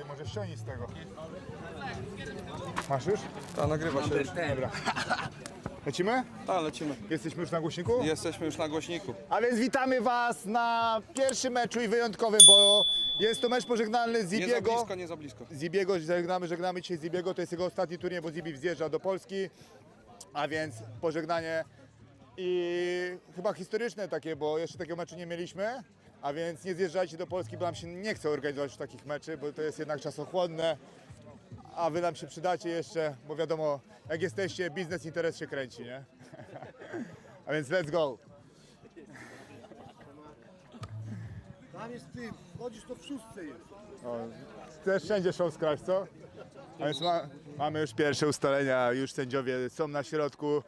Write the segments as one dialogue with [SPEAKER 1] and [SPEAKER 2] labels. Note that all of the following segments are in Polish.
[SPEAKER 1] Ty może ściągnij z tego. Masz już?
[SPEAKER 2] Ta nagrywa się już.
[SPEAKER 1] Dobra. Lecimy?
[SPEAKER 2] Ta, lecimy.
[SPEAKER 1] Jesteśmy już na głośniku?
[SPEAKER 2] Jesteśmy już na głośniku.
[SPEAKER 1] A więc witamy Was na pierwszym meczu i wyjątkowym, bo jest to mecz pożegnalny
[SPEAKER 2] Nie za
[SPEAKER 1] Zibiego.
[SPEAKER 2] blisko, nie za blisko.
[SPEAKER 1] Zibiego, żegnamy, żegnamy dzisiaj Zibiego, to jest jego ostatni turniej, bo Zibi wzjeżdża do Polski, a więc pożegnanie i chyba historyczne takie, bo jeszcze takiego meczu nie mieliśmy, a więc nie zjeżdżajcie do Polski, bo nam się nie chce organizować takich meczy, bo to jest jednak czasochłonne, a wy nam się przydacie jeszcze, bo wiadomo, jak jesteście, biznes, interes się kręci, nie? a więc let's go!
[SPEAKER 3] Tam jest ty, wchodzisz to w szóstce jest.
[SPEAKER 1] O, też wszędzie show scratch, co? A więc ma, mamy już pierwsze ustalenia, już sędziowie są na środku.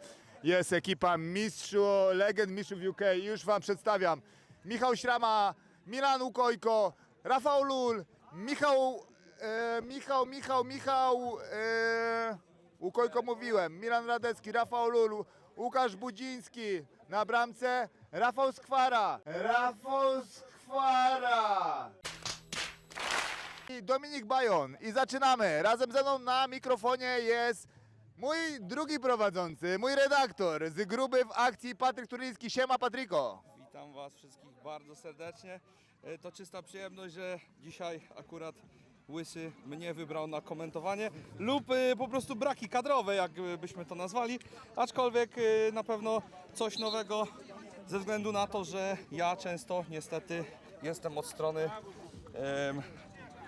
[SPEAKER 1] Jest ekipa mistrzu, legend mistrzów UK. Już wam przedstawiam. Michał Śrama, Milan Ukojko, Rafał Lul, Michał, e, Michał, Michał, Michał, e, Ukojko mówiłem, Milan Radecki, Rafał Lul, Łukasz Budziński na bramce, Rafał Skwara, Rafał Skwara. I Dominik Bajon i zaczynamy. Razem ze mną na mikrofonie jest mój drugi prowadzący, mój redaktor z gruby w akcji Patryk Turyński. Siema Patryko.
[SPEAKER 2] Witam Was wszystkich bardzo serdecznie. E, To czysta przyjemność, że dzisiaj akurat Łysy mnie wybrał na komentowanie lub e, po prostu braki kadrowe, jak e, byśmy to nazwali. Aczkolwiek e, na pewno coś nowego ze względu na to, że ja często niestety jestem od strony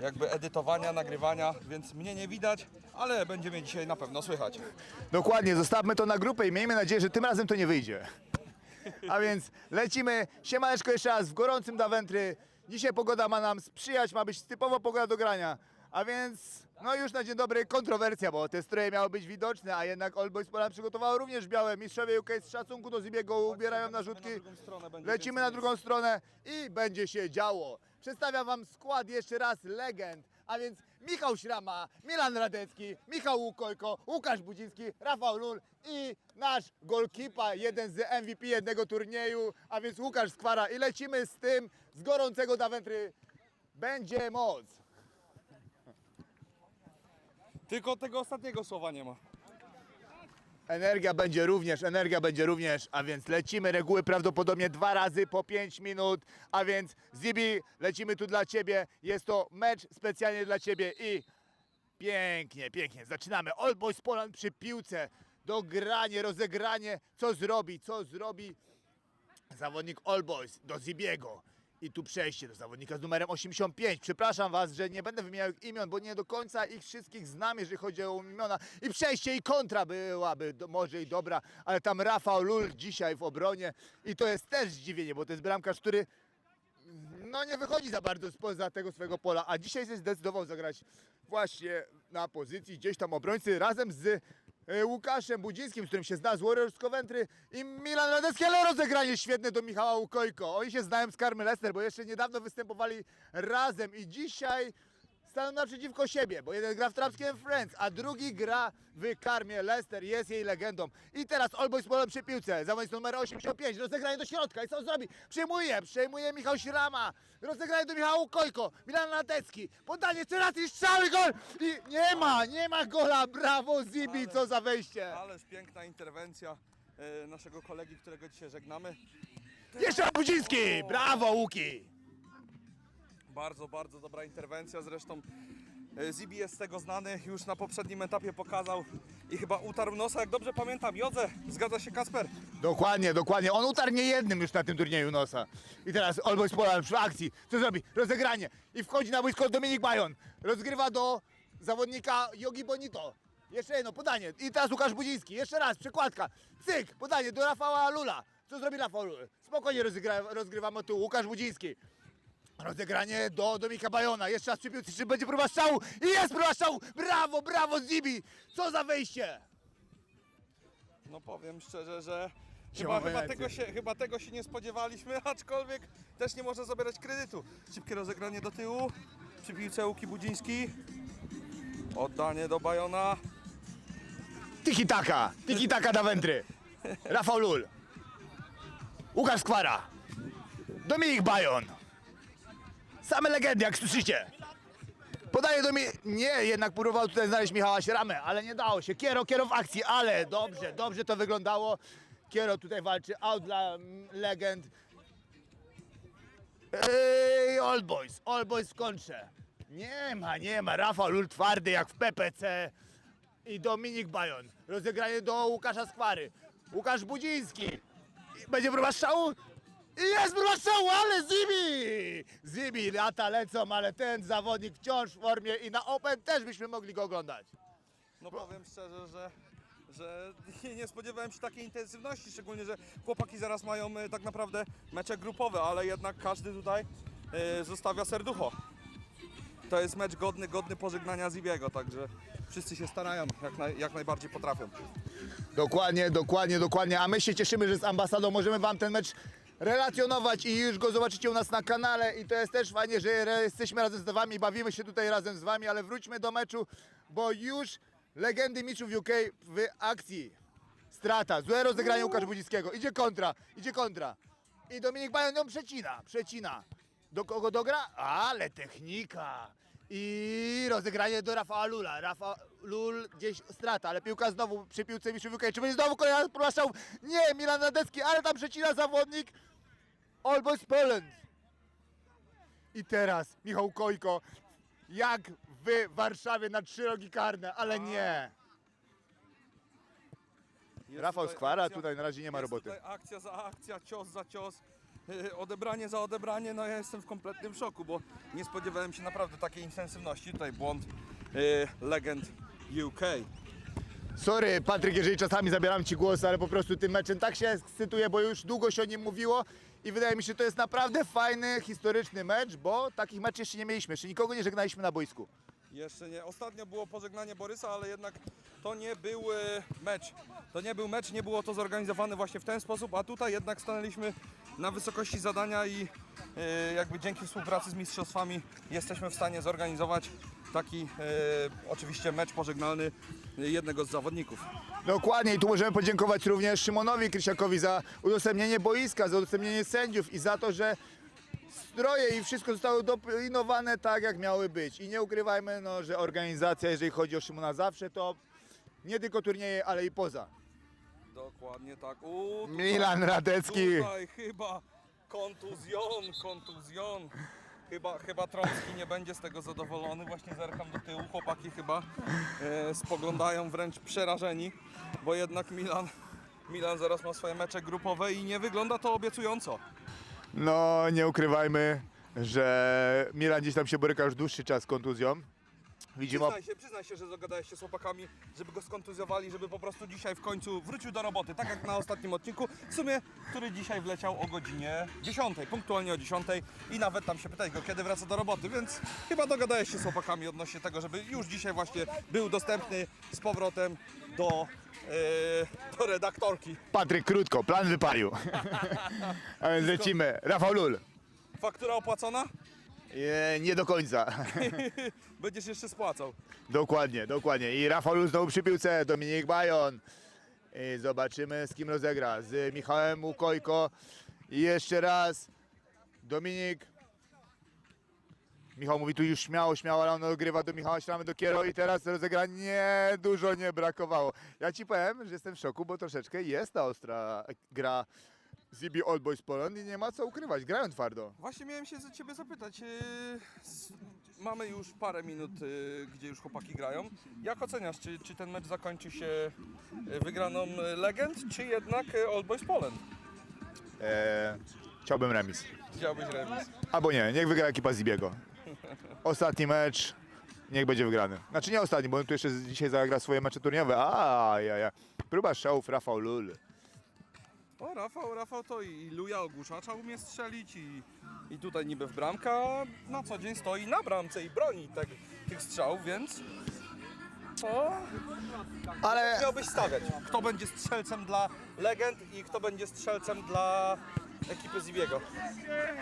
[SPEAKER 2] jakby edytowania, nagrywania, więc mnie nie widać, ale będzie mnie dzisiaj na pewno słychać.
[SPEAKER 1] Dokładnie, zostawmy to na grupę i miejmy nadzieję, że tym razem to nie wyjdzie. A więc lecimy. Siemaneczko jeszcze raz w gorącym Daventry. Dzisiaj pogoda ma nam sprzyjać, ma być typowo pogoda do grania. A więc, no już na dzień dobry kontrowersja, bo te stroje miały być widoczne, a jednak All Boys Poland przygotowało również białe. Mistrzowie UK z szacunku do Zibiego ubierają narzutki. Lecimy na drugą stronę i będzie się działo. Przedstawiam wam skład jeszcze raz legend, a więc Michał Śrama, Milan Radecki, Michał Łukojko, Łukasz Budziński, Rafał Lul i nasz golkipa, jeden z MVP jednego turnieju, a więc Łukasz Skwara. I lecimy z tym z gorącego Daventry. Będzie moc.
[SPEAKER 2] Tylko tego ostatniego słowa nie ma.
[SPEAKER 1] Energia będzie również, energia będzie również, a więc lecimy. Reguły prawdopodobnie dwa razy po 5 minut, a więc Zibi, lecimy tu dla Ciebie, jest to mecz specjalnie dla Ciebie i pięknie, pięknie, zaczynamy. All Boys Poland przy piłce, dogranie, rozegranie, co zrobi, co zrobi zawodnik All Boys do Zibiego. I tu przejście do zawodnika z numerem 85. Przepraszam Was, że nie będę wymieniał imion, bo nie do końca ich wszystkich znam, jeżeli chodzi o imiona. I przejście i kontra byłaby do, może i dobra, ale tam Rafał Lul dzisiaj w obronie i to jest też zdziwienie, bo to jest bramkarz, który no nie wychodzi za bardzo spoza tego swojego pola, a dzisiaj się zdecydował zagrać właśnie na pozycji gdzieś tam obrońcy razem z e, Łukaszem Budzińskim, z którym się zna z Warriors Coventry i Milan Radecki, ale rozegranie świetne do Michała Łukojko. Oni się znają z Karmy Leicester, bo jeszcze niedawno występowali razem i dzisiaj staną naprzeciwko siebie, bo jeden gra w Trapskiem Friends, a drugi gra w Karmie Leicester, jest jej legendą. I teraz All Boys Polem przy piłce, zawodnik numer 85, rozegranie do środka i co zrobi? Przejmuje, przejmuje Michał Śrama, rozegranie do Michała Kojko, Milan Latecki, podanie jeszcze raz i strzały gol! I nie ma, nie ma gola, brawo Zibi, co za wejście!
[SPEAKER 2] Ależ piękna interwencja e, naszego kolegi, którego dzisiaj żegnamy.
[SPEAKER 1] Jeszcze Budziński, brawo Łuki!
[SPEAKER 2] Bardzo, bardzo dobra interwencja. Zresztą e, Zibi jest z tego znany. Już na poprzednim etapie pokazał i chyba utarł nosa. Jak dobrze pamiętam, Jodze, zgadza się Kasper?
[SPEAKER 1] Dokładnie, dokładnie. On utarł nie jednym już na tym turnieju nosa. I teraz All Boys Poland przy akcji. Co zrobi? Rozegranie. I wchodzi na boisko Dominik Bajon. Rozgrywa do zawodnika Yogi Bonito. Jeszcze jedno podanie. I teraz Łukasz Budziński. Jeszcze raz, przekładka. Cyk, podanie do Rafała Lula. Co zrobi Rafał Lul? Spokojnie rozgrywa, rozgrywamy tu. Łukasz Budziński. Rozegranie do Dominika Bajona. Jeszcze raz przy piłce. Czy będzie próba strzału? I jest próba strzału! Brawo, brawo Zibi! Co za wejście!
[SPEAKER 2] No powiem szczerze, że chyba, chyba, tego się, chyba tego się nie spodziewaliśmy, aczkolwiek też nie można zabierać kredytu. Szybkie rozegranie do tyłu. Przy piłce Łuki Budziński. Oddanie do Bajona.
[SPEAKER 1] Tiki taka, tiki taka da wędry. Rafał Lul. Łukasz Skwara. Dominik Bajon. Same legendy, jak słyszycie. Podaje do mnie. Nie, jednak próbował tutaj znaleźć Michała Sieramę, ale nie dało się. Kiero, Kiero w akcji, ale dobrze, dobrze to wyglądało. Kiero tutaj walczy, out dla mm, legend. Ej, All Boys, All Boys w kontrze. Nie ma, nie ma. Rafał Lul twardy jak w PPC i Dominik Bajon. Rozegranie do Łukasza Skwary. Łukasz Budziński. Będzie próba strzału? I jest strzału, ale Zibi! Zibi, lata lecą, ale ten zawodnik wciąż w formie i na Open też byśmy mogli go oglądać.
[SPEAKER 2] No powiem szczerze, że, że nie spodziewałem się takiej intensywności, szczególnie, że chłopaki zaraz mają e, tak naprawdę mecze grupowe, ale jednak każdy tutaj e, zostawia serducho. To jest mecz godny, godny pożegnania Zibiego, także wszyscy się starają, jak, naj, jak najbardziej potrafią.
[SPEAKER 1] Dokładnie, dokładnie, dokładnie. A my się cieszymy, że z ambasadą możemy wam ten mecz relacjonować i już go zobaczycie u nas na kanale i to jest też fajnie, że jesteśmy razem z wami, bawimy się tutaj razem z wami, ale wróćmy do meczu, bo już legendy mistrzów UK w akcji. Strata, złe rozegranie Łukasz Budzickiego, idzie kontra, idzie kontra. I Dominik Bajon ją przecina, przecina. Do kogo dogra? Ale technika. I rozegranie do Rafała Lula. Rafa Lul gdzieś strata, ale piłka znowu przy piłce mistrzów UK. Czy będzie znowu kolejna próba strzału? Nie, Milan Radecki, ale tam przecina zawodnik. All Boys Poland. I teraz Michał Kojko, jak w Warszawie na trzy rogi karne, ale nie.
[SPEAKER 2] Jest
[SPEAKER 1] Rafał
[SPEAKER 2] tutaj
[SPEAKER 1] Skwara,
[SPEAKER 2] akcja-
[SPEAKER 1] tutaj na razie nie ma
[SPEAKER 2] jest
[SPEAKER 1] roboty.
[SPEAKER 2] Tutaj akcja za akcja, cios za cios, yy, odebranie za odebranie. No ja jestem w kompletnym szoku, bo nie spodziewałem się naprawdę takiej intensywności. Tutaj błąd yy, legend UK.
[SPEAKER 1] Sorry, Patryk, jeżeli czasami zabieram Ci głos, ale po prostu tym meczem tak się ekscytuję, bo już długo się o nim mówiło i wydaje mi się, że to jest naprawdę fajny, historyczny mecz, bo takich meczów jeszcze nie mieliśmy, jeszcze nikogo nie żegnaliśmy na boisku.
[SPEAKER 2] Jeszcze nie. Ostatnio było pożegnanie Borysa, ale jednak to nie był e, mecz. To nie był mecz, nie było to zorganizowane właśnie w ten sposób, a tutaj jednak stanęliśmy na wysokości zadania i e, jakby dzięki współpracy z mistrzostwami jesteśmy w stanie zorganizować taki e, oczywiście mecz pożegnalny jednego z zawodników.
[SPEAKER 1] Dokładnie i tu możemy podziękować również Szymonowi Krysiakowi za udostępnienie boiska, za udostępnienie sędziów i za to, że stroje i wszystko zostało dopilnowane tak, jak miały być. I nie ukrywajmy, no, że organizacja, jeżeli chodzi o Szymona, zawsze to nie tylko turnieje, ale i poza.
[SPEAKER 2] Dokładnie tak. U, tutaj-
[SPEAKER 1] Milan Radecki.
[SPEAKER 2] Tutaj chyba kontuzjon, kontuzjon. Chyba, chyba Trącki nie będzie z tego zadowolony. Właśnie zerkam do tyłu. Chłopaki chyba e, spoglądają wręcz przerażeni, bo jednak Milan, Milan zaraz ma swoje mecze grupowe i nie wygląda to obiecująco.
[SPEAKER 1] No, nie ukrywajmy, że Milan gdzieś tam się boryka już dłuższy czas z kontuzją. Widzimy,
[SPEAKER 2] Przyznaj się, przyznaj się, że zagadałeś się z chłopakami, żeby go skontuzjowali, żeby po prostu dzisiaj w końcu wrócił do roboty, tak jak na ostatnim odcinku, w sumie, który dzisiaj wleciał o godzinie 10, punktualnie o 10 i nawet tam się pytałeś go, kiedy wraca do roboty, więc chyba dogadałeś się z chłopakami odnośnie tego, żeby już dzisiaj właśnie był dostępny z powrotem do, e, do redaktorki.
[SPEAKER 1] Patryk krótko, plan wypalił. A więc lecimy. Rafał Lul.
[SPEAKER 2] Faktura opłacona?
[SPEAKER 1] E, nie do końca.
[SPEAKER 2] Będziesz jeszcze spłacał.
[SPEAKER 1] dokładnie, dokładnie. I Rafał Lul znowu przy piłce, Dominik Bajon. I zobaczymy z kim rozegra. Z Michałem Łukojko. I jeszcze raz Dominik. Michał mówi tu już śmiało, śmiało, ale on ogrywa do Michała Śramy do Kiero i teraz rozegranie dużo nie brakowało. Ja ci powiem, że jestem w szoku, bo troszeczkę jest ta ostra gra ZB Old Boys Poland i nie ma co ukrywać, grają twardo.
[SPEAKER 2] Właśnie miałem się za ciebie zapytać. yy, s- Mamy już parę minut, yy, gdzie już chłopaki grają. Jak oceniasz, czy, czy ten mecz zakończy się yy, wygraną yy, Legend, czy jednak yy, Old Boys Poland?
[SPEAKER 1] Eee, chciałbym remis.
[SPEAKER 2] Chciałbyś remis.
[SPEAKER 1] Albo nie, niech wygra ekipa Zibiego. Ostatni mecz, niech będzie wygrany. Znaczy nie ostatni, bo on tu jeszcze z- dzisiaj zagra swoje mecze turniejowe. A, ja, ja. Próba strzałów Rafał Lul.
[SPEAKER 2] O, Rafał, Rafał to i Luja ogłuszacza umie strzelić i, i tutaj niby w bramkę, a na co dzień stoi na bramce i broni tak, tych strzałów, więc...
[SPEAKER 1] Ale
[SPEAKER 2] miałbyś stawiać, kto będzie strzelcem dla Legend i kto będzie strzelcem dla ekipy Zibiego.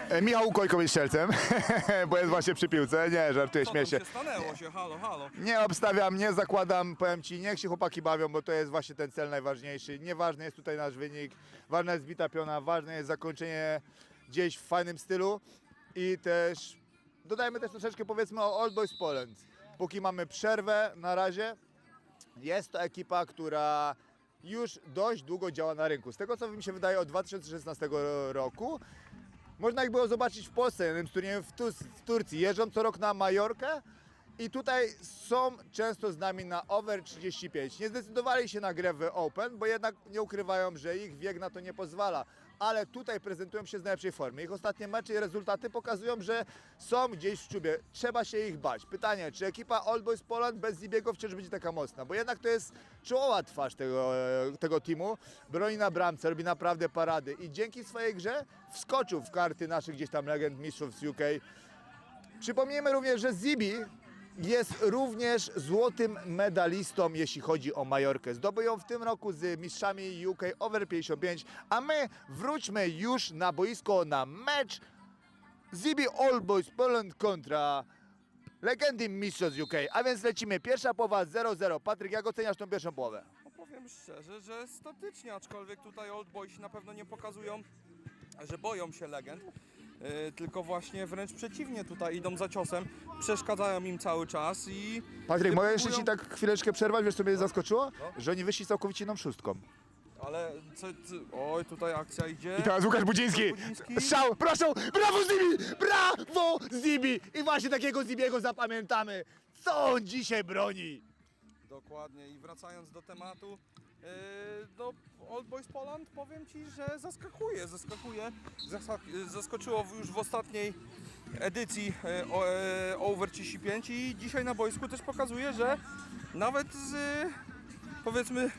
[SPEAKER 1] e, Michał Łukojko jest strzelcem, bo jest właśnie przy piłce. Nie, żartuję, śmieję się
[SPEAKER 2] stanęło się, halo, halo.
[SPEAKER 1] Nie obstawiam, nie zakładam, powiem ci, niech się chłopaki bawią, bo to jest właśnie ten cel najważniejszy. Nieważny jest tutaj nasz wynik, ważna jest bita piona, ważne jest zakończenie gdzieś w fajnym stylu i też dodajmy też troszeczkę powiedzmy o Old Boys Poland. Póki mamy przerwę na razie, jest to ekipa, która już dość długo działa na rynku. Z tego co mi się wydaje od 2016 roku, można ich było zobaczyć w Polsce, jednym z turniejów w, w Turcji. Jeżdżą co rok na Majorkę i tutaj są często z nami na over 35. Nie zdecydowali się na grę w Open, bo jednak nie ukrywają, że ich wiek na to nie pozwala. Ale tutaj prezentują się z najlepszej formy. Ich ostatnie mecze i rezultaty pokazują, że są gdzieś w czubie. Trzeba się ich bać. Pytanie, czy ekipa Old Boys Poland bez Zibiego wciąż będzie taka mocna? Bo jednak to jest czołowa twarz tego, e, tego teamu. Broni na bramce, robi naprawdę parady i dzięki swojej grze wskoczył w karty naszych gdzieś tam legend mistrzów z UK. Przypomnijmy również, że Zibi jest również złotym medalistą, jeśli chodzi o Majorkę. Zdobył ją w tym roku z mistrzami UK over 55, a my wróćmy już na boisko na mecz Zibi All Boys Poland kontra legendy mistrzów z UK. A więc lecimy. Pierwsza połowa 0-0. Patryk, jak oceniasz tą pierwszą połowę?
[SPEAKER 2] No powiem szczerze, że statycznie, aczkolwiek tutaj Old Boys na pewno nie pokazują, że boją się legend. Yy, tylko właśnie wręcz przeciwnie, tutaj idą za ciosem, przeszkadzają im cały czas i
[SPEAKER 1] Patryk, mogę jeszcze Ci tak chwileczkę przerwać, wiesz co mnie zaskoczyło? Że oni wyszli całkowicie inną szóstką.
[SPEAKER 2] Ale co, co, oj, tutaj akcja idzie.
[SPEAKER 1] I teraz Łukasz Budziński.
[SPEAKER 2] Budziński.
[SPEAKER 1] Strzał, proszę, brawo Zibi! Brawo Zibi! I właśnie takiego Zibiego zapamiętamy. Co on dzisiaj broni?
[SPEAKER 2] Dokładnie i wracając do tematu, do Old Boys Poland powiem Ci, że zaskakuje, zaskakuje. Zaskoczyło już w ostatniej edycji e, e, Over 35 i dzisiaj na boisku też pokazuje, że nawet z powiedzmy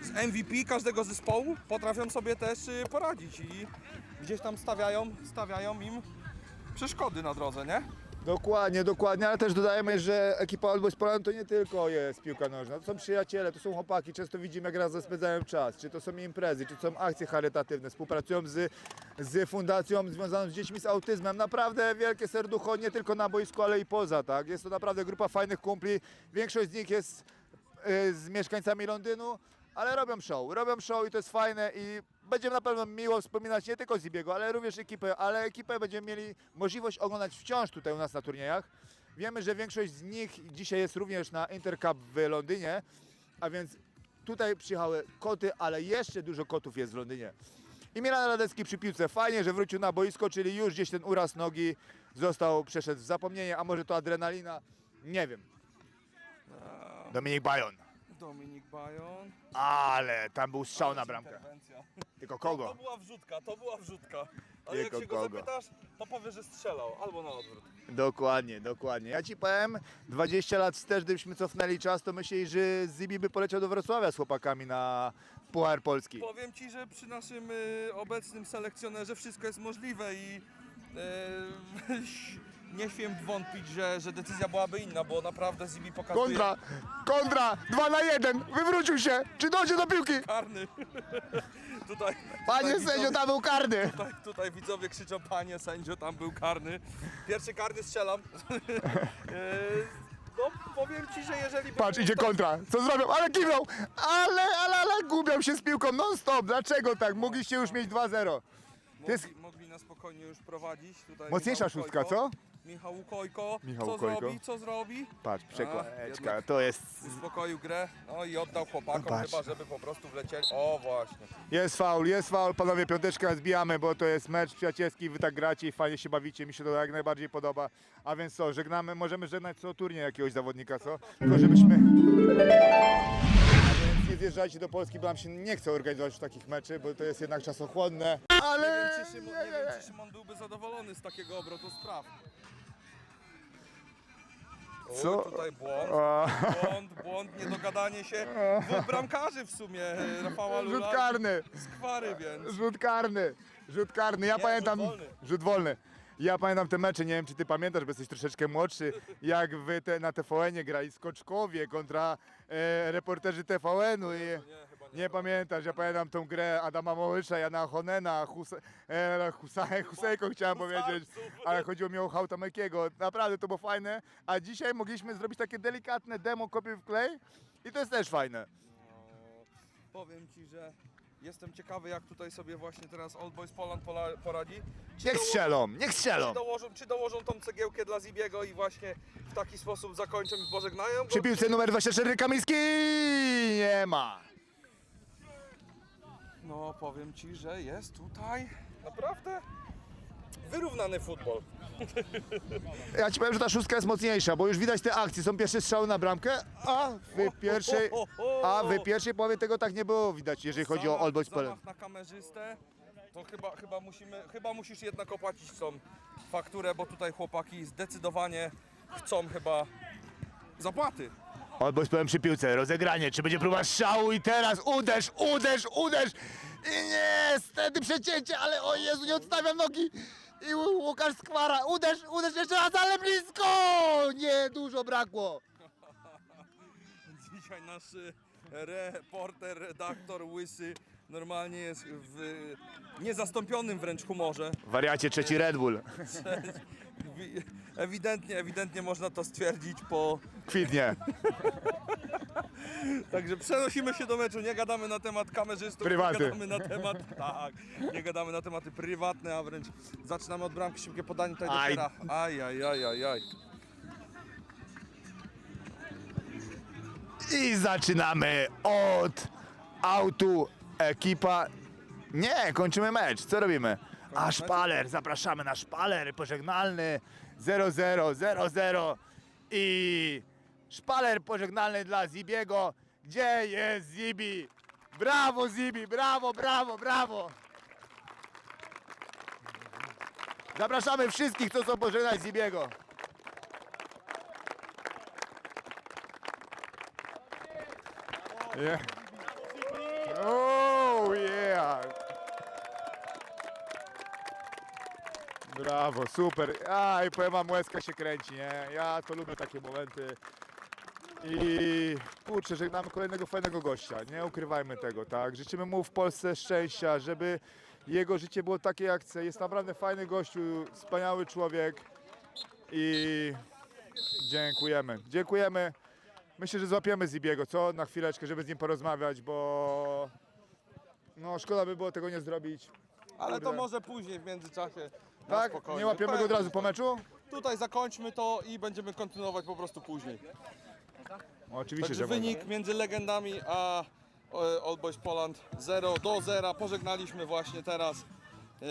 [SPEAKER 2] z MVP każdego zespołu potrafią sobie też poradzić i gdzieś tam stawiają, stawiają im przeszkody na drodze, nie?
[SPEAKER 1] Dokładnie, dokładnie, ale też dodajemy, że ekipa Old Boys Poland to nie tylko jest piłka nożna, to są przyjaciele, to są chłopaki, często widzimy jak razem spędzają czas, czy to są imprezy, czy to są akcje charytatywne, współpracują z, z fundacją związaną z dziećmi z autyzmem, naprawdę wielkie serducho, nie tylko na boisku, ale i poza, tak, jest to naprawdę grupa fajnych kumpli, większość z nich jest y, z mieszkańcami Londynu, ale robią show, robią show i to jest fajne i będziemy na pewno miło wspominać nie tylko Zibiego, ale również ekipę, ale ekipę będziemy mieli możliwość oglądać wciąż tutaj u nas na turniejach. Wiemy, że większość z nich dzisiaj jest również na Intercup w Londynie, a więc tutaj przyjechały koty, ale jeszcze dużo kotów jest w Londynie. I Milan Radecki przy piłce. Fajnie, że wrócił na boisko, czyli już gdzieś ten uraz nogi został przeszedł w zapomnienie, a może to adrenalina, nie wiem. Dominik Bajon.
[SPEAKER 2] Dominik Bajon.
[SPEAKER 1] Ale tam był strzał na bramkę.
[SPEAKER 2] Interwencja.
[SPEAKER 1] Tylko
[SPEAKER 2] To
[SPEAKER 1] kogo?
[SPEAKER 2] była wrzutka, to była wrzutka. Ale
[SPEAKER 1] Tylko
[SPEAKER 2] jak się go
[SPEAKER 1] kogo?
[SPEAKER 2] zapytasz, to powie, że strzelał, albo na odwrót.
[SPEAKER 1] Dokładnie, dokładnie. Ja ci powiem, 20 lat wstecz, gdybyśmy cofnęli czas, to myśleli, że Zibi by poleciał do Wrocławia z chłopakami na Puchar Polski.
[SPEAKER 2] Powiem ci, że przy naszym y, obecnym selekcjonerze wszystko jest możliwe i y, nie śmiem wątpić, że, że decyzja byłaby inna, bo naprawdę Zibi pokazuje
[SPEAKER 1] Kontra, kontra, 2 na 1, wywrócił się, czy dojdzie do piłki?
[SPEAKER 2] karny. tutaj,
[SPEAKER 1] Panie
[SPEAKER 2] tutaj
[SPEAKER 1] sędzio, tam był karny.
[SPEAKER 2] Tutaj, tutaj widzowie krzyczą, panie sędzio, tam był karny. Pierwszy karny strzelam. Yy, no powiem ci, że jeżeli...
[SPEAKER 1] Patrz, idzie kontra, co zrobią? Ale kiwnął, ale, ale, ale gubią się z piłką non stop, dlaczego tak? Mogliście już mieć 2-0.
[SPEAKER 2] Mogli,
[SPEAKER 1] jest-
[SPEAKER 2] mogli na spokojnie już prowadzić. Tutaj
[SPEAKER 1] Mocniejsza
[SPEAKER 2] Michał
[SPEAKER 1] szóstka,
[SPEAKER 2] Kojko.
[SPEAKER 1] co?
[SPEAKER 2] Michał Łukojko.
[SPEAKER 1] Michał
[SPEAKER 2] co
[SPEAKER 1] Łukojko.
[SPEAKER 2] zrobi, co zrobi?
[SPEAKER 1] Patrz, przekładeczka,
[SPEAKER 2] jednak-
[SPEAKER 1] to jest...
[SPEAKER 2] Uspokoił grę, no i oddał chłopakom,
[SPEAKER 1] Patrz.
[SPEAKER 2] chyba żeby po prostu wlecieli. O właśnie.
[SPEAKER 1] Jest faul, jest faul, panowie piąteczkę zbijamy, bo to jest mecz przyjacielski, wy tak gracie i fajnie się bawicie, mi się to jak najbardziej podoba. A więc co, żegnamy, możemy żegnać co turniej jakiegoś zawodnika, co? Tylko żebyśmy... A więc nie zjeżdżajcie do Polski, bo nam się nie chce organizować już takich meczy, bo to jest jednak czasochłonne.
[SPEAKER 2] Nie
[SPEAKER 1] Ale...
[SPEAKER 2] wiem, czy Szymon, nie wiem, czy Szymon byłby zadowolony z takiego obrotu spraw. O,
[SPEAKER 1] Co?
[SPEAKER 2] tutaj błąd. Błąd, błąd, niedogadanie się dwóch bramkarzy w sumie, e, Rafała
[SPEAKER 1] rzut
[SPEAKER 2] Lula
[SPEAKER 1] karny,
[SPEAKER 2] z Kwary, więc
[SPEAKER 1] rzut karny, rzut karny, ja
[SPEAKER 2] Nie,
[SPEAKER 1] pamiętam...
[SPEAKER 2] rzut wolny.
[SPEAKER 1] Rzut wolny. Ja pamiętam te mecze, nie wiem czy ty pamiętasz, bo jesteś troszeczkę młodszy, jak wy te, na TVN-ie grali Skoczkowie kontra e, reporterzy TVN-u i
[SPEAKER 2] nie,
[SPEAKER 1] pamiętasz, ja pamiętam tą grę Adama Mołysza, Jana Honena, Hus e, Husa Husejko chciałem powiedzieć, ale chodziło mi o Hautamekiego. Naprawdę to było fajne, a dzisiaj mogliśmy zrobić takie delikatne demo kopiuj w klej i to jest też fajne.
[SPEAKER 2] No, powiem ci, że Jestem ciekawy, jak tutaj sobie właśnie teraz Old Boys Poland pola- poradzi. Czy
[SPEAKER 1] Niech
[SPEAKER 2] doło-
[SPEAKER 1] strzelą, niech
[SPEAKER 2] Czy
[SPEAKER 1] strzelą.
[SPEAKER 2] dołożą, czy dołożą tą cegiełkę dla Zibiego i właśnie w taki sposób zakończą i pożegnają go?
[SPEAKER 1] Przy piłce numer 24 Kamiński nie ma.
[SPEAKER 2] No powiem Ci, że jest tutaj naprawdę wyrównany futbol.
[SPEAKER 1] Ja ci powiem, że ta szóstka jest mocniejsza, bo już widać te akcje. Są pierwsze strzały na bramkę, a w pierwszej, a w pierwszej połowie tego tak nie było widać, jeżeli chodzi o Old Boys.
[SPEAKER 2] Zamach na kamerzystę, to chyba, chyba musimy, chyba musisz jednak opłacić tą fakturę, bo tutaj chłopaki zdecydowanie chcą chyba zapłaty.
[SPEAKER 1] Boys Poland przy piłce, rozegranie, czy będzie próba strzału i teraz uderz, uderz, uderz. I niestety przecięcie, ale o Jezu, nie odstawiam nogi. I Ł- Łukasz Skwara, uderz, uderz jeszcze raz, ale blisko, nie, dużo brakło.
[SPEAKER 2] Dzisiaj nasz y, reporter, redaktor Łysy normalnie jest w niezastąpionym wręcz humorze.
[SPEAKER 1] Wariacie, trzeci Red Bull,
[SPEAKER 2] Ewidentnie, ewidentnie można to stwierdzić po...
[SPEAKER 1] kwitnie,
[SPEAKER 2] Także przenosimy się do meczu, nie gadamy na temat kamerzystów,
[SPEAKER 1] Prywaty.
[SPEAKER 2] nie gadamy na temat... Tak, nie gadamy na tematy prywatne, a wręcz zaczynamy od bramki, szybkie podanie tutaj do
[SPEAKER 1] Aj.
[SPEAKER 2] Kiera. Aj, aj, aj, aj, aj.
[SPEAKER 1] I zaczynamy od autu ekipa. Nie, kończymy mecz. Co robimy? A szpaler, zapraszamy na szpaler pożegnalny 0-0, 0-0 i szpaler pożegnalny dla Zibiego. Gdzie jest Zibi? Brawo Zibi, brawo, brawo, brawo. Zapraszamy wszystkich, co chcą pożegnać Zibiego. Yeah. Oh yeah! Brawo, super. A i powiem wam, łezka się kręci, nie? Ja to lubię takie momenty. I kurczę, żegnamy kolejnego fajnego gościa. Nie ukrywajmy tego, tak? Życzymy mu w Polsce szczęścia, żeby jego życie było takie jak chce. Jest naprawdę fajny gościu, wspaniały człowiek. I dziękujemy. Dziękujemy. Myślę, że złapiemy Zibiego, co? Na chwileczkę, żeby z nim porozmawiać, bo no szkoda by było tego nie zrobić.
[SPEAKER 2] Ale to
[SPEAKER 1] Kurde.
[SPEAKER 2] może później w międzyczasie.
[SPEAKER 1] Tak?
[SPEAKER 2] spokojnie.
[SPEAKER 1] Nie łapiemy go od razu po meczu?
[SPEAKER 2] Tutaj zakończmy to i będziemy kontynuować po prostu później.
[SPEAKER 1] Oczywiście,
[SPEAKER 2] Także
[SPEAKER 1] że
[SPEAKER 2] wynik między legendami a e, Old Boys Poland 0 do 0. Pożegnaliśmy właśnie teraz e,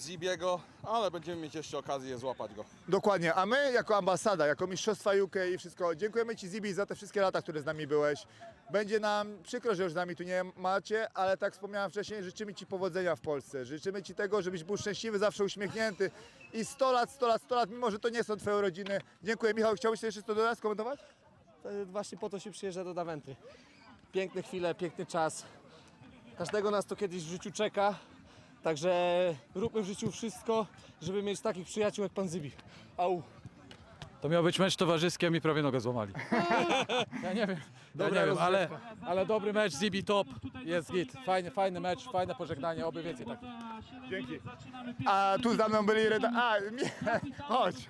[SPEAKER 2] Zibiego, ale będziemy mieć jeszcze okazję złapać go.
[SPEAKER 1] Dokładnie, a my jako ambasada, jako Mistrzostwa UK i wszystko, dziękujemy Ci Zibi za te wszystkie lata, które z nami byłeś. Będzie nam przykro, że już z nami tu nie macie, ale tak wspomniałem wcześniej, życzymy Ci powodzenia w Polsce. Życzymy Ci tego, żebyś był szczęśliwy, zawsze uśmiechnięty i 100 lat, 100 lat, 100 lat, mimo że to nie są Twoje urodziny. Dziękuję. Michał, chciałbyś jeszcze to dodać, skomentować?
[SPEAKER 4] To właśnie po to się przyjeżdża do Dawenty. Piękne chwile, piękny czas. Każdego nas to kiedyś w życiu czeka. Także róbmy w życiu wszystko, żeby mieć takich przyjaciół jak pan Zybi. Au.
[SPEAKER 5] To miał być mecz towarzyski, a mi prawie nogę złamali. Ja nie wiem, ja nie wiem ale, ale dobry mecz, Zibi top, jest git. Fajny, fajny mecz, fajne pożegnanie, oby więcej takich.
[SPEAKER 1] Dzięki. A tu za mną byli redaktorzy. Chodź.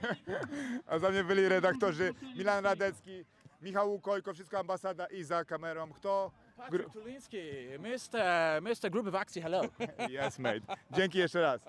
[SPEAKER 1] A za mnie byli redaktorzy Milan Radecki, Michał Łukojko, wszystko ambasada i za kamerą. Kto? Gru...
[SPEAKER 5] Tuliński, Mr. Mr. Gruby w hello.
[SPEAKER 1] Yes, mate. Dzięki jeszcze raz.